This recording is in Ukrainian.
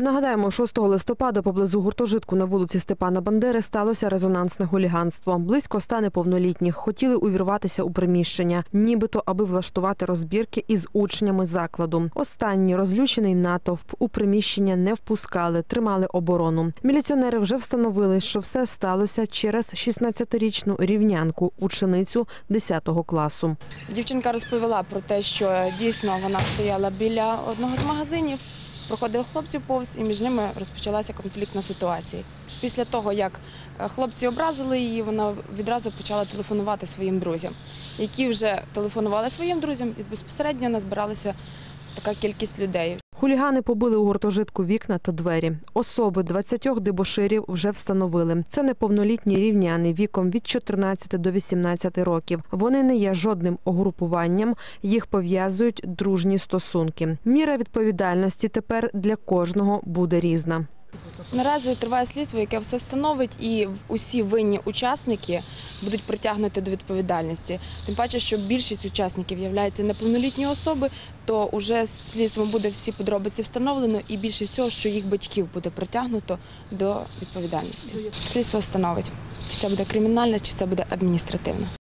Нагадаємо, 6 листопада поблизу гуртожитку на вулиці Степана Бандери сталося резонансне хуліганство. Близько ста неповнолітніх хотіли увірватися у приміщення, нібито аби влаштувати розбірки із учнями закладу. Останні розлючений натовп у приміщення не впускали, тримали оборону. Міліціонери вже встановили, що все сталося через 16-річну рівнянку, ученицю 10 класу. Дівчинка розповіла про те, що дійсно вона стояла біля одного з магазинів, проходив хлопці повз, і між ними розпочалася конфліктна ситуація. Після того, як е, хлопці образили її, вона відразу почала телефонувати своїм друзям, які вже телефонували своїм друзям, і безпосередньо назбиралася така кількість людей. Хулігани побили у гуртожитку вікна та двері. Особи 20 дебоширів вже встановили. Це неповнолітні рівняни віком від 14 до 18 років. Вони не є жодним угрупуванням, їх пов'язують дружні стосунки. Міра відповідальності тепер для кожного буде різна. Наразі триває слідство, яке все встановить, і усі винні учасники будуть притягнуті до відповідальності. Тим паче, що більшість учасників являються неповнолітні особи, то вже слідством буде всі подробиці встановлено, і більше всього, що їх батьків буде притягнуто до відповідальності. Слідство встановить, чи це буде кримінальне, чи це буде адміністративне.